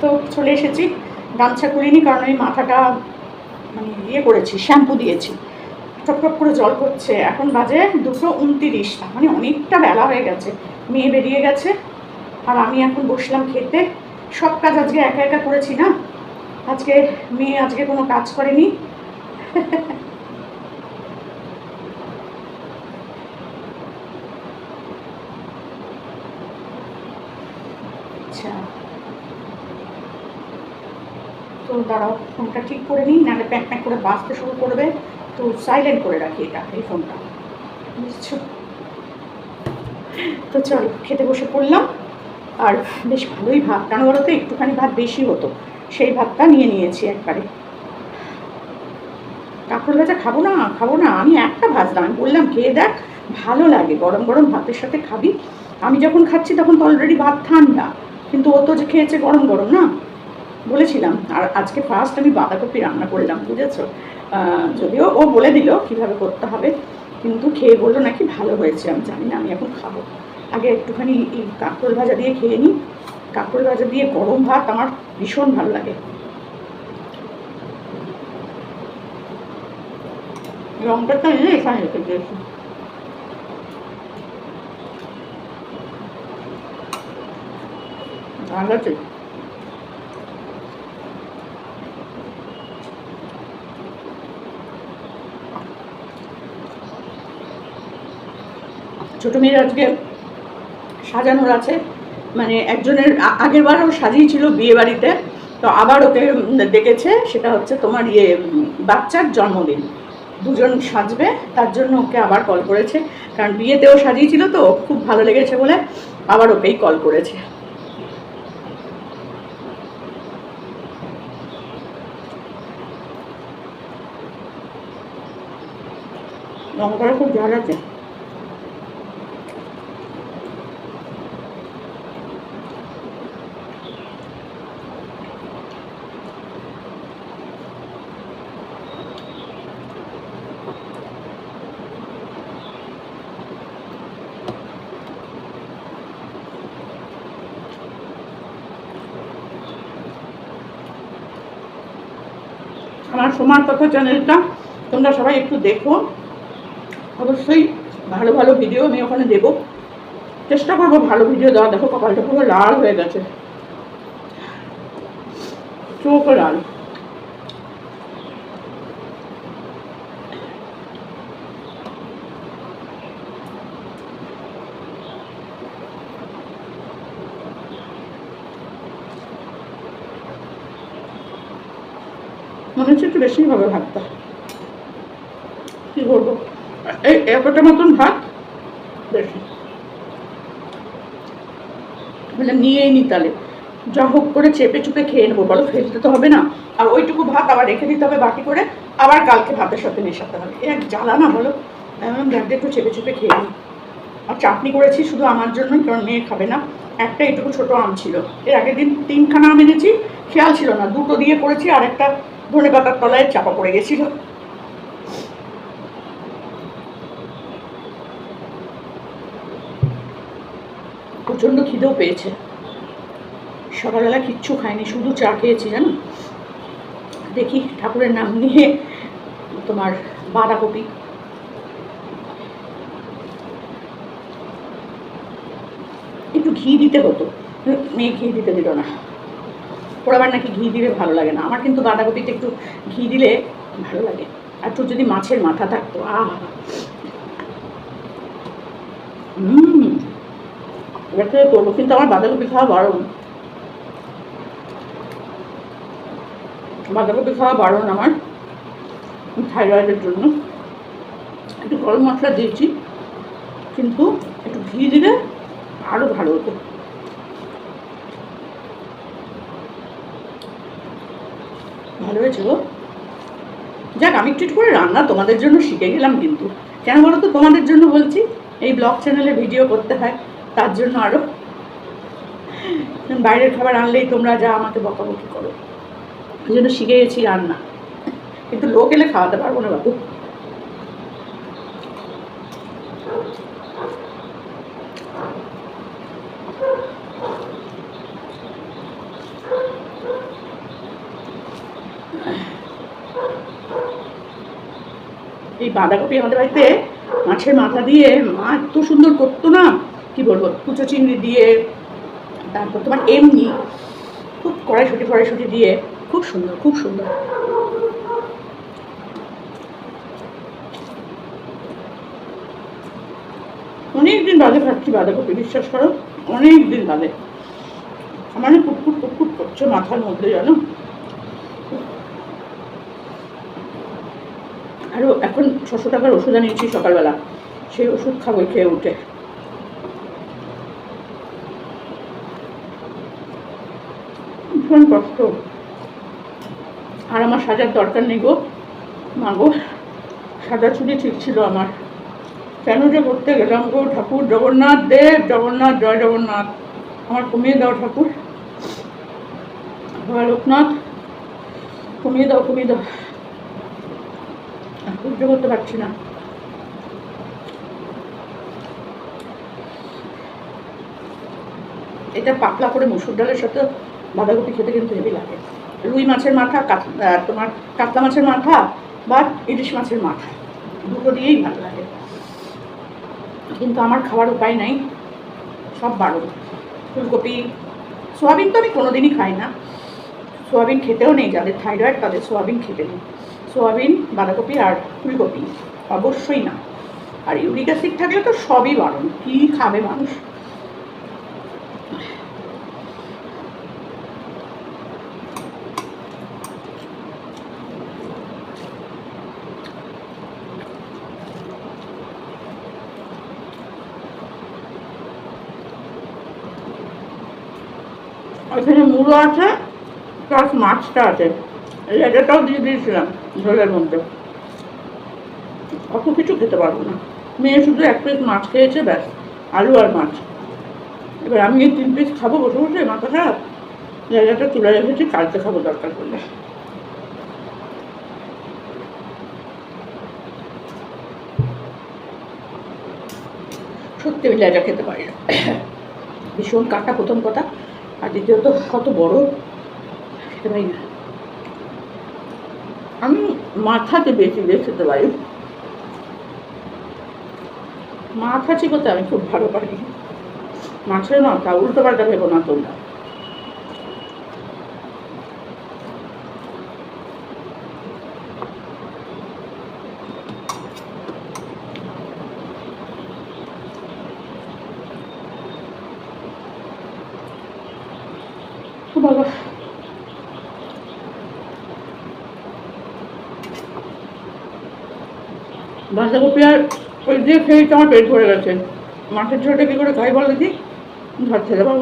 তো চলে এসেছি। গামছা করিনি কারণ এই মাথাটা মানে ইয়ে করেছি, শ্যাম্পু দিয়েছি। টপ করে জল পড়ছে। এখন বাজে দুশো উনতিরিশ মানে অনেকটা বেলা হয়ে গেছে। মেয়ে বেরিয়ে গেছে আর আমি এখন বসলাম খেতে। সব কাজ আজকে একা একা করেছি না? আজকে মেয়ে আজকে কোনো কাজ করেনি আচ্ছা তো দাঁড়াও ফোনটা ঠিক করে নিই, নাহলে প্যাক প্যাক করে বাঁচতে শুরু করবে। তো সাইলেন্ট করে রাখি এটা, এই ফোনটা বুঝছ? তো চল, খেতে বসে পড়লাম। আর বেশ ভালোই ভাত। কেন বলো তো, একটুখানি ভাত বেশি হতো। সেই ভাতটা নিয়ে নিয়েছি একবারে। কাঁকড় ভাজা খাব না? খাব না। আমি একটা ভাজলাম। আমি বললাম, খেয়ে দেখ, ভালো লাগে। গরম গরম ভাতের সাথে খাবি। আমি যখন খাচ্ছি তখন তো অলরেডি ভাত ঠান্ডা। কিন্তু ও তো যে খেয়েছে গরম গরম, না? বলেছিলাম, আর আজকে ফার্স্ট আমি বাঁধাকপি রান্না করলাম, বুঝেছ? যদিও ও বলে দিল কীভাবে করতে হবে, কিন্তু খেয়ে বলল নাকি ভালো হয়েছে, আমি জানি না, আমি এখন খাব। আগে একটুখানি এই কাঁকরোল ভাজা দিয়ে খেয়ে নিই। কাঁকরোল ভাজা দিয়ে গরম ভাত আমার ভীষণ ভালো লাগে। লঙ্কাটা এনে এখানে রেখে দিয়েছি। ভালো ছোট মেয়ের আজকে সাজানোর আছে। মানে একজনের আগের বারও সাজিয়েছিল বিয়ে বাড়িতে, তো আবার ওকে ডেকেছে, সেটা হচ্ছে তোমার ইয়ে বাচ্চার জন্মদিন। দুজন সাজবে, তার জন্য ওকে আবার কল করেছে। কারণ বিয়েতেও সাজিয়েছিল তো, খুব ভালো লেগেছে বলে আবার ওকেই কল করেছে। লঙ্কাটা খুব ঝাল আছে। আমার সমান কথা চ্যানেলটা তোমরা সবাই একটু দেখো। অবশ্যই ভালো ভালো ভিডিও আমি ওখানে দেব। চেষ্টা করব ভালো ভিডিও দেওয়া। দেখো কপালটা পুরো লাল হয়ে গেছে। চোখ লাল। মনে হচ্ছে একটু বেশি হবে ভাতটা কি করব এই এতটা মতন ভাত? বেশি। বলে নিয়েই নি তাহলে। যা হোক করে চেপে চুপে খেয়ে নেব, বলো ফেলতে তো হবে না। আর ওইটুকু ভাত আবার রেখে দিতে হবে বাকি করে। আবার কালকে ভাতের সাথে মেশাতে হবে। এ এক জ্বালা না, বলো? ব্যাগটা একটু চেপে চুপে খেয়ে নিই আর চাটনি করেছি শুধু আমার জন্যই, কারণ মেয়ে খাবে না। একটা এইটুকু ছোট আম ছিল। এর আগের দিন তিনখানা আম এনেছি। খেয়াল ছিল না, দুটো দিয়ে করেছি আর একটা ধনে পাতার তলায় চাপা পড়ে গেছিল। প্রচণ্ড খিদেও পেয়েছে। সকালবেলা কিচ্ছু খাইনি শুধু চা খেয়েছি, জানো? দেখি ঠাকুরের নাম নিয়ে তোমার বাঁধাকপি। একটু ঘি দিতে হতো, মেয়ে ঘি দিতে দিল না। আবার নাকি ঘি দিলে ভালো লাগে না। আমার কিন্তু বাঁধাকপিতে একটু ঘি দিলে ভালো লাগে। আর তোর যদি মাছের মাথা থাকতো, আহ! হুম! করব, কিন্তু আমার বাঁধাকপি খাওয়া বারণ। বাঁধাকপি খাওয়া বারণ আমার থাইরয়েডের জন্য। একটু গরম মশলা দিয়েছি, কিন্তু একটু ঘি দিলে আরও ভালো হতো। ভালো হয়েছে গো। যাক, আমি একটু করে রান্না তোমাদের জন্য শিখে গেলাম কিন্তু। কেন বলো তো? তোমাদের জন্য বলছি, এই ব্লগ চ্যানেলে ভিডিও করতে হয়, তার জন্য আরও বাইরের খাবার আনলেই তোমরা যা আমাকে বকাবকি করো। ওই জন্য শিখে গেছি রান্না। কিন্তু লোক এলে খাওয়াতে পারব না বাবু এই বাঁধাকপি আমাদের বাড়িতে মাছের মাথা দিয়ে, মা, এত সুন্দর করতো না। কি বলব? কুচো চিংড়ি দিয়ে, তারপর তোমার এমনি খুব কড়াইশুটি, ফড়াইশুটি দিয়ে, খুব সুন্দর খুব সুন্দর। অনেক দিন বাদে খাচ্ছি বাঁধাকপি, বিশ্বাস করো অনেক দিন বাদে। আমার কুটকুট কুটকুট করছে মাথার মধ্যে, জানো? আরও এখন ছশো টাকার ওষুধ আনিয়েছি সকালবেলা। সেই ওষুধ খাব, খেয়ে উঠে। ভীষণ কষ্ট। আর আমার সাজার দরকার নেই গো, মা গো। সাজা চুরি ঠিক ছিল আমার। কেন যে করতে গেলাম গো, ঠাকুর জগন্নাথ দেব, জগন্নাথ, জয় জগন্নাথ। আমার কমিয়ে দাও ঠাকুর। ভয় লোকনাথ কমিয়ে দাও কমিয়ে দাও। আর সহ্য করতে পারছি না। এটা পাতলা করে মুসুর ডালের সাথে বাঁধাকপি খেতে কিন্তু হেভি লাগে। রুই মাছের মাথা তোমার কাতলা মাছের মাথা বা ইলিশ মাছের মাথা, দুটো দিয়েই ভালো লাগে। কিন্তু আমার খাওয়ার উপায় নাই, সব বারণ। ফুলকপি, সোয়াবিন তো আমি কোনোদিনই খাই না। সোয়াবিন খেতেও নেই, যাদের থাইরয়েড তাদের সোয়াবিন খেতে নেই। সোয়াবিন, বাঁধাকপি আর ফুলকপি। অবশ্যই না। আর ইউরিক অ্যাসিড থাকলে তো সবই বারণ। কী খাবে মানুষ? ওইখানে মুড়ো আছে প্লাস মাছটা আছে। লেজাটাও দিয়ে দিয়েছিলাম ঝোলের মধ্যে। অত কিছু খেতে পারব না। মেয়ে শুধু এক পিস মাছ খেয়েছে, ব্যাস, আলু আর মাছ। এবার আমি এই তিন পিস খাব বসে বসে, মাথা খারাপ? জায়গাটা তুলে রেখেছি, কালকে খাব দরকার পড়লে। সত্যি লেজা খেতে পারি না। ভীষণ কাটা প্রথম কথা, আর দ্বিতীয়ত কত বড়, খেতে পারি না। আমি মাথাতে বেশি দেখতে খেতে পারি। মাথা চিকোতে আমি খুব ভালো পারি। মাছের মাথা উল্টো পাল্টা ভেবো না তোমরা ও বাবা বাঁধাকপি আর ওই দিয়ে খেয়ে তো আমার পেট ভরে গেছে। মাছের ঝোলটা কী করে খাই বলো খেতে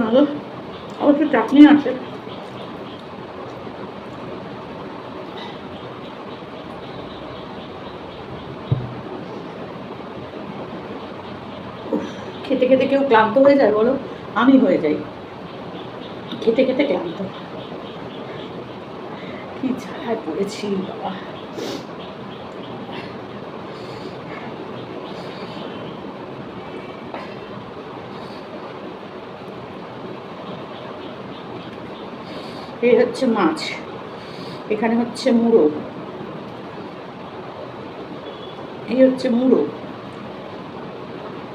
না গো অবশ্য চাটনি আছে। খেতে খেতে কেউ ক্লান্ত হয়ে যায় বলো? আমি হয়ে যাই। খেতে খেতে ক্লান্ত। কি ঝাড়ায় পড়েছি, বাবা। এই হচ্ছে মাছ। এখানে হচ্ছে মুড়ো। এই হচ্ছে মুড়ো।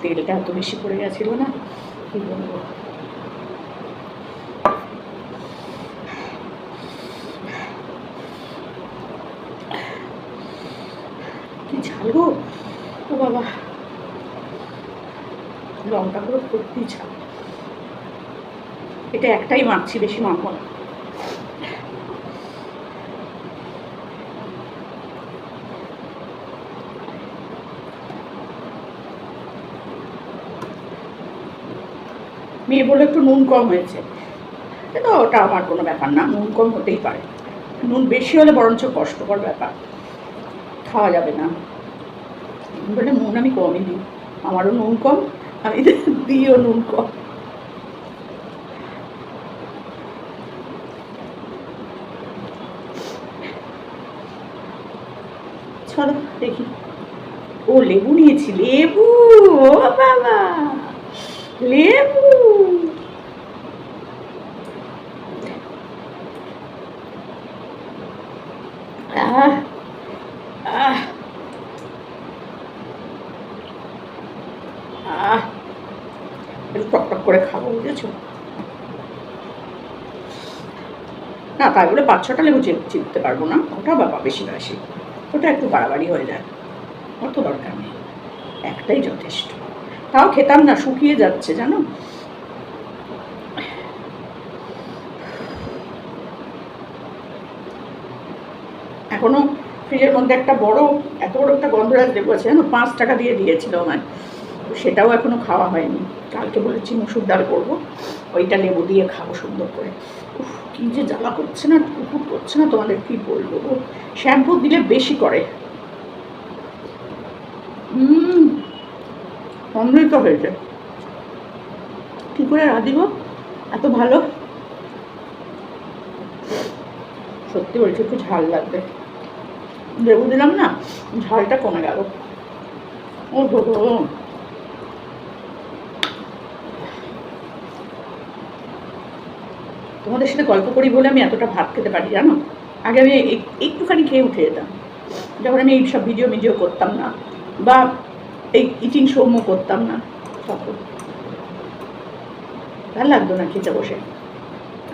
তেলটা এত বেশি পড়ে গেছিল না, কি বলব? ঝাল গো? ও বাবা। লঙ্কা করে সত্যি ঝাল। এটা একটাই মাখছি, বেশি মাখবো না। মেয়ে বলে একটু নুন কম হয়েছে। কিন্তু ওটা আমার কোনো ব্যাপার না, নুন কম হতেই পারে। নুন বেশি হলে বরঞ্চ কষ্টকর ব্যাপার। খাওয়া যাবে না। বলে নুন আমি কমই দিই আমারও নুন কম, আমি দিইও নুন কম। চলো দেখি। ও লেবু নিয়েছি, লেবু বাবা! লেবু আহ আহ আহ একটু টক টক করে খাব বুঝেছ না তাই বলে পাঁচ ছটা লেবু চিপ চিপতে পারব না ওটা বাবা বেশি বেশি ওটা একটু বাড়াবাড়ি হয়ে যায় অত দরকার নেই একটাই যথেষ্ট তাও খেতাম না, শুকিয়ে যাচ্ছে, জানো? এখনও ফ্রিজের মধ্যে একটা বড়, এত বড় একটা গন্ধরাজ লেবু আছে, জানো? পাঁচ টাকা দিয়ে দিয়েছিল আমার সেটাও এখনও খাওয়া হয়নি। কালকে বলেছি মুসুর ডাল করব। ওইটা লেবু দিয়ে খাব সুন্দর করে। উফ, কী যে জ্বালা করছে না, কুকুর করছে না তোমাদের, কি বলব শ্যাম্পু দিলে বেশি করে। হুম অমৃত হয়েছে কী করে রাঁধিব এত ভালো। সত্যি বলছি, একটু ঝাল লাগবে। লেবু দিলাম না, ঝালটা কমে গেল। ও তোমাদের সাথে গল্প করি বলে আমি এতটা ভাত খেতে পারি, জানো? আগে আমি এক- একটুখানি খেয়ে উঠে যেতাম। যখন আমি এইসব ভিডিও ভিডিও করতাম না, বা ইটিং সৌম্য করতাম না। তখন ভালো লাগতো না খেতে বসে।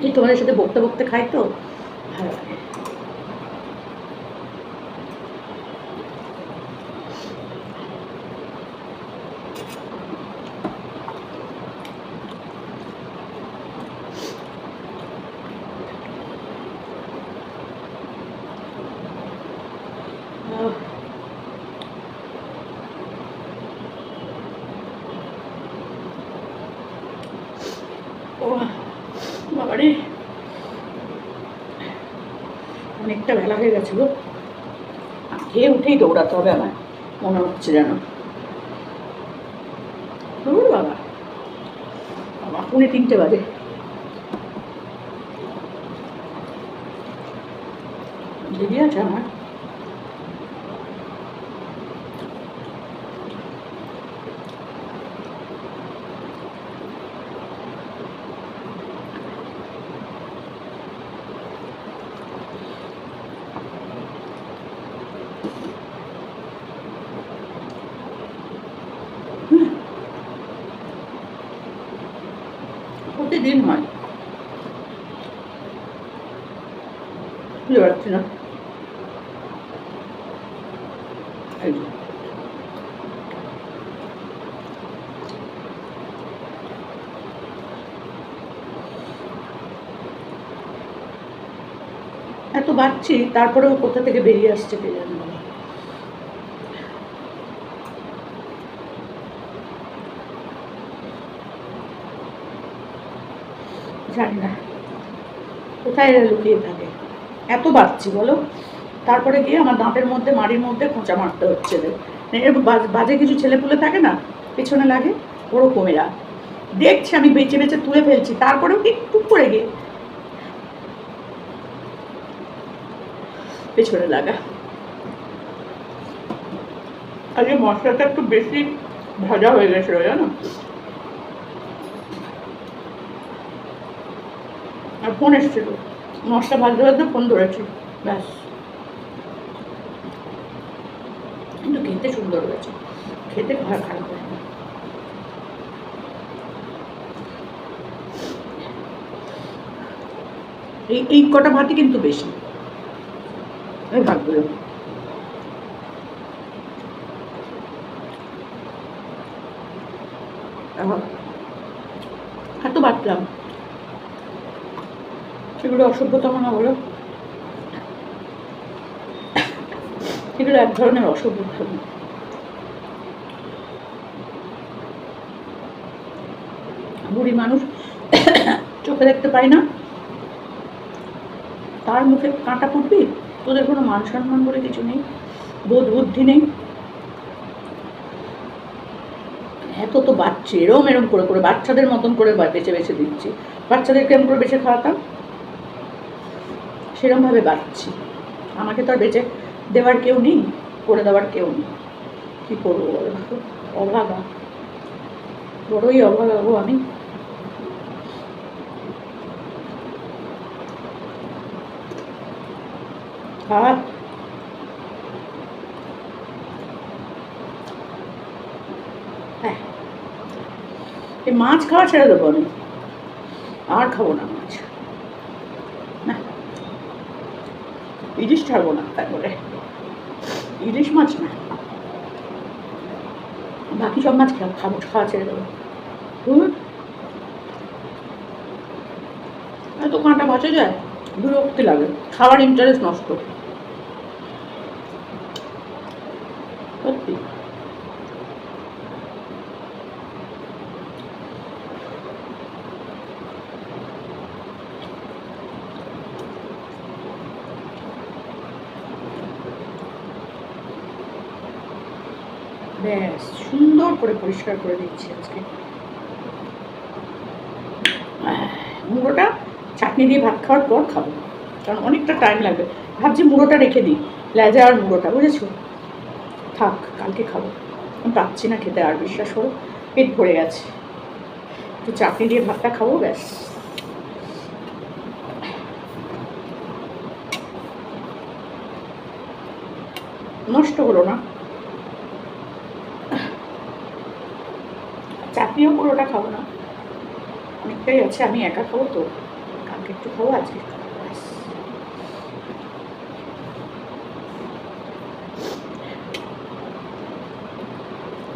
এই তোমাদের সাথে বকতে বকতে খাই তো? ভালো লাগে আহ, ও বাবারে অনেকটা বেলা হয়ে গেছে খেয়ে উঠেই দৌড়াতে হবে আমার মনে হচ্ছে যেন। বাবা। বাবা, পুনে তিনটে বাজে দিদি আছে আমার প্রতিদিন হয়। বুঝতে পারছি না। এত বাড়ছি তারপরেও কোথা থেকে বেরিয়ে আসছে কে জানে। জানি না। কোথায় লুকিয়ে থাকে। এত বাড়ছি বলো? তারপরে গিয়ে আমার দাঁতের মধ্যে, মাড়ির মধ্যে খোঁচা মারতে হচ্ছে রে। বাজে কিছু ছেলেপুলে থাকে না, পেছনে লাগে ওরকম এরা দেখছি আমি বেঁচে বেঁচে তুলে ফেলছি, তারপরেও একটু করে গিয়ে পেছনে লাগা। আজকে মশলাটা একটু বেশি ভাজা হয়ে গেছিল, জানো? ফোন এসেছিল। মশলা ভাজতে ভাজতে ফোন ধরেছি। ব্যাস। কিন্তু খেতে সুন্দর হয়েছে। খেতে খারাপ খারাপ এই এই কটা ভাতই কিন্তু বেশি। এই ভাতগুলো এত বাটলাম সেগুলো অসভ্যতা মনে বলো এগুলো এক ধরনের অসভ্যতা বুড়ি মানুষ চোখে দেখতে পায় না। তার মুখে কাঁটা ফুটবি? তোদের কোনো মান সম্মান বলে কিছু নেই। বোধ বুদ্ধি নেই। এত তো বাচ্চা, এরম এরম করে করে বাচ্চাদের মতন করে বেছে বেছে দিচ্ছি। বাচ্চাদেরকে এরম করে বেছে খাওয়াতাম। সেরমভাবে বাঁচছি আমাকে তো আর বেঁচে দেওয়ার কেউ নেই করে দেওয়ার কেউ নেই। কী করব বলো? অভাগা। বড়ই অভাগা গো আমি। আর? হ্যাঁ। এই মাছ খাওয়া ছেড়ে দেবো আমি। আর খাব না। ছাড়বো না তারপরে। ইলিশ মাছ না। বাকি সব মাছ খেলাম খাব, খাওয়া ছেড়ে দেবো। হুম? এত কাঁটা বাঁচা যায়? বিরক্তি লাগে। খাওয়ার ইন্টারেস্ট নষ্ট সত্যি ব্যাস সুন্দর করে পরিষ্কার করে দিচ্ছি আজকে। মুড়োটা চাটনি দিয়ে ভাত খাওয়ার পর খাব, কারণ অনেকটা টাইম লাগবে। ভাবছি মুড়োটা রেখে দিই লেজা আর মুড়োটা, বুঝেছ? থাক, কালকে খাব। পাচ্ছি না খেতে, আর বিশ্বাস করো, পেট ভরে গেছে। একটু চাটনি দিয়ে ভাতটা খাব, ব্যাস। নষ্ট হলো না। চাটনিও পুরোটা খাব না। অনেকটাই আছে, আমি একা খাব তো। কালকে একটু খাব, আজকে।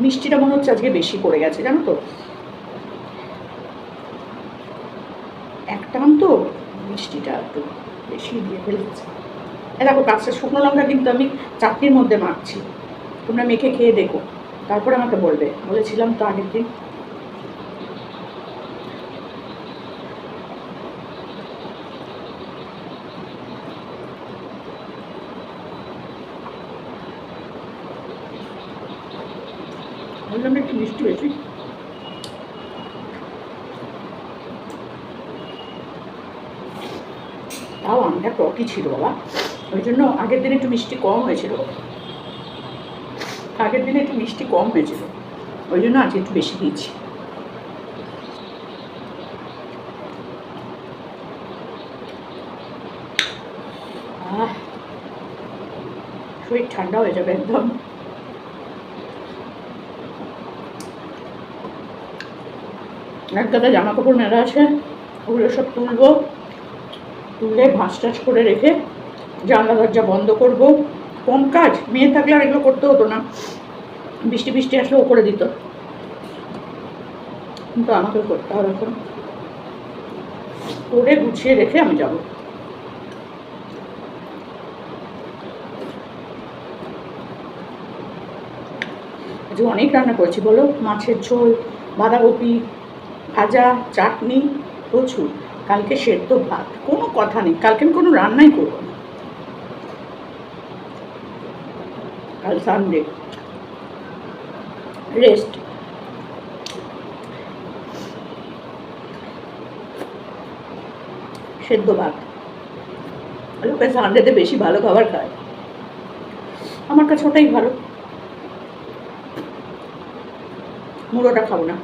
মিষ্টিটা মনে হচ্ছে আজকে বেশি পড়ে গেছে, জানো তো? একটাম তো, মিষ্টিটা একটু বেশি দিয়ে ফেলেছে দেখো কাঁচা শুকনো লঙ্কা কিন্তু আমি চাটনির মধ্যে মাখছি। তোমরা মেখে খেয়ে দেখো। তারপরে আমাকে বলবে। বলেছিলাম তো আগের দিন বললাম একটু মিষ্টি বেশি। তাও আমটা টকই ছিল বাবা। ওই জন্য আগের দিন একটু মিষ্টি কম হয়েছিল। আগের দিনে একটু মিষ্টি কম হয়েছিল। ওই জন্য আজকে একটু বেশি দিয়েছি। শরীর ঠান্ডা হয়ে যাবে একদম। এক গাদা জামা কাপড় মেলা আছে, ওগুলো সব তুলবো, তুলে ভাঁজ টাজ করে রেখে জানলা দরজা বন্ধ করব। কম কাজ? মেয়ে থাকলে আর এগুলো করতে হতো না। বৃষ্টি বৃষ্টি আসলে ও করে দিত। কিন্তু আমাকে করতে হবে এখন। করে গুছিয়ে রেখে আমি যাব। আজকে অনেক রান্না করেছি, বলো? মাছের ঝোল, বাঁধাকপি ভাজা, চাটনি প্রচুর কালকে সেদ্ধ ভাত, কোনো কথা নেই। কালকে আমি কোনো রান্নাই করব না। কাল সানডে রেস্ট সেদ্ধ ভাত। লোকে সানডেতে বেশি ভালো খাবার খায়। আমার কাছে ওটাই ভালো। মুড়োটা খাব না।